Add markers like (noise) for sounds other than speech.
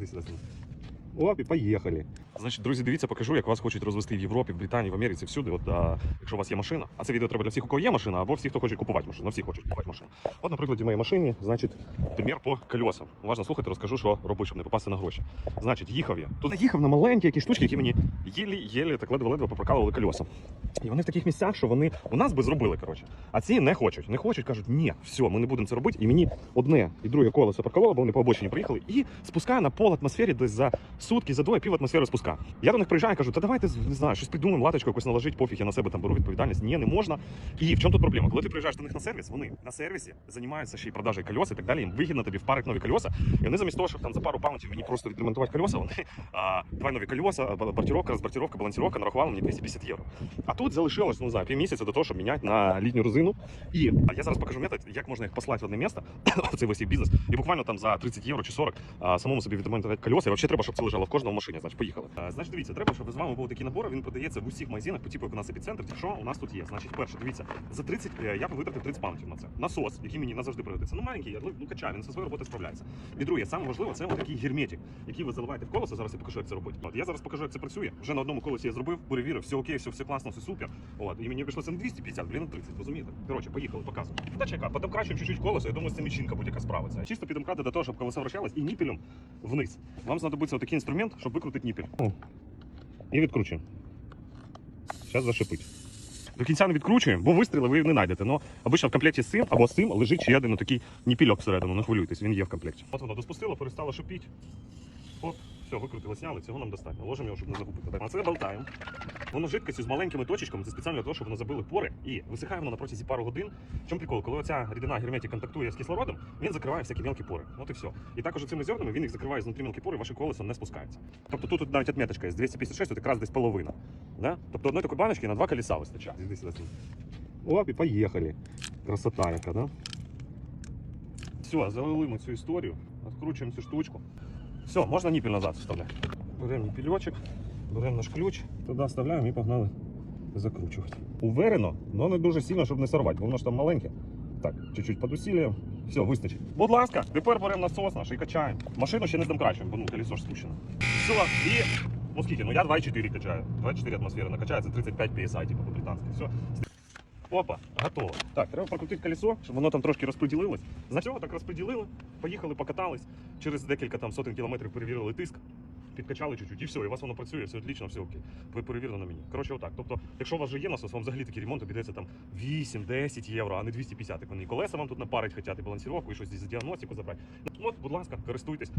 Іди сюда. сюди. Оп, и поїхали. Значить, друзі, дивіться, покажу, як вас хочуть розвести в Європі, в Британії, в Америці, всюди. От, а, якщо у вас є машина, а це відео треба для всіх, у кого є машина, або всіх, хто хоче купувати машину. Ну, всі хочуть купувати машину. От, наприклад, в моїй машині, значить, примір по колесам. Уважно слухайте, розкажу, що робити, щоб не попасти на гроші. Значить, їхав я. Тут їхав на маленькі якісь штучки, які мені єлі-єлі так ледве-ледве попрокалували колеса. І вони в таких місцях, що вони у нас би зробили, коротше. А ці не хочуть. Не хочуть, кажуть, ні, все, ми не будемо це робити. І мені одне і друге колесо прокололо, бо вони по обочині приїхали, і спускає на пол атмосфері десь за сутки, за двоє пів атмосфери спуска. Я до них приїжджаю, і кажу, та давайте не знаю, щось придумаємо, латочку якось наложить, пофіг, я на себе там беру відповідальність. Ні, не можна. І в чому тут проблема? Коли ти приїжджаєш до них на сервіс, вони на сервісі займаються ще й продажею кольос і так далі. Їм вигідно тобі впарити нові кольоса. І вони замість того, щоб там за пару паунтів мені просто відремонтувати кольоса, вони (laughs) а, давай нові кольоса, а, бортировка, розбортировка, балансировка нарахували мені 250 євро. А тут залишилось, ну не півмісяця до того, щоб міняти на літню резину. І а я зараз покажу метод, як можна їх послати в одне місце, (coughs) цей весь бізнес, і буквально там за 30 євро чи 40 а, самому собі відремонтувати кольоса. І взагалі треба, щоб це лежало в кожному машині. Значить, поїхали. А, значить, дивіться, треба, щоб з вами був такий набор. Він продається в усіх магазинах, по типу як у нас епіцентр. Що у нас тут є? Значить, перше, дивіться, за 30 е, я витратив 30 паунтів на це. Насос, який мені назавжди пригодиться. Ну маленький, але ну качає, він зі своєю роботою справляється. І друге, саме важливо, це такий герметик, який ви заливаєте в колесо. Зараз я покажу, як це робити. От я зараз покажу, як це працює. Вже на одному колесі я зробив, перевірив, все окей, все, все класно, все супер. От і мені обійшлося не 250, блін, на 30, розумієте? Коротше, поїхали, показую. Та чекай, подобкрачуємо чуть-чуть колесо. Я думаю, з цим відчинка будь-яка справиться. Чисто підомкати до того, щоб колесо вращалось і ніпелем вниз. Вам знадобиться отакий інструмент, щоб викрутити ніпель. І відкручуємо. Зараз зашипить. До кінця не відкручуємо, бо вистріли ви не знайдете. Але обично в комплекті з цим або з цим лежить ще один такий ніпільок всередину, не хвилюйтесь, він є в комплекті. От воно доспустило, перестало шипіти. Оп, все, викрутили, сняли, цього нам достатньо. Ложимо його, щоб не загубити. А це болтаємо. Воно жидкістю з маленькими точечками, це спеціально для того, щоб воно забили пори і висихає воно на протязі пару годин. В чому прикол? Коли оця рідина герметик контактує з кислородом, він закриває всякі мелкі пори. От і все. І також цими зернами він їх закриває знутрі мелкі пори, ваше колесо не спускається. Тобто тут, навіть отметочка є з 256, тут якраз десь половина. Да? Тобто одної такої баночки на два колеса вистачає. Оп, і поїхали. Красота яка, да? Все, залили ми цю історію, відкручуємо цю штучку. Все, можна ніпіль назад вставляти. Беремо ніпільочок, беремо наш ключ, туди вставляємо і погнали закручувати. Уверено, але не дуже сильно, щоб не сорвати, бо воно ж там маленьке. Так, чуть-чуть під. Все, вистачить. Будь ласка, тепер беремо насос наш і качаємо. Машину ще не домкрачуємо, бо ну, колесо ж спущено. Все, і. Ну скільки? Ну я 2,4 качаю. 2,4 атмосфери накачається 35 PSI, типу по-британськи. Все. Опа, готово. Так, треба прокрутити колесо, щоб воно там трошки розподілилось. Цього так розподілили, поїхали, покатались. Через декілька там сотень кілометрів перевірили тиск, підкачали чуть-чуть, і все, і у вас воно працює, все отлично, все окей. Ви перевірили на мені. Коротше, отак. Тобто, якщо у вас вже є насос, вам взагалі такий ремонт обійдеться там 8-10 євро, а не 250. Як вони і колеса вам тут напарить, хочуть, і балансировку, і щось з діагностику забрати. Ну, от, будь ласка, користуйтесь.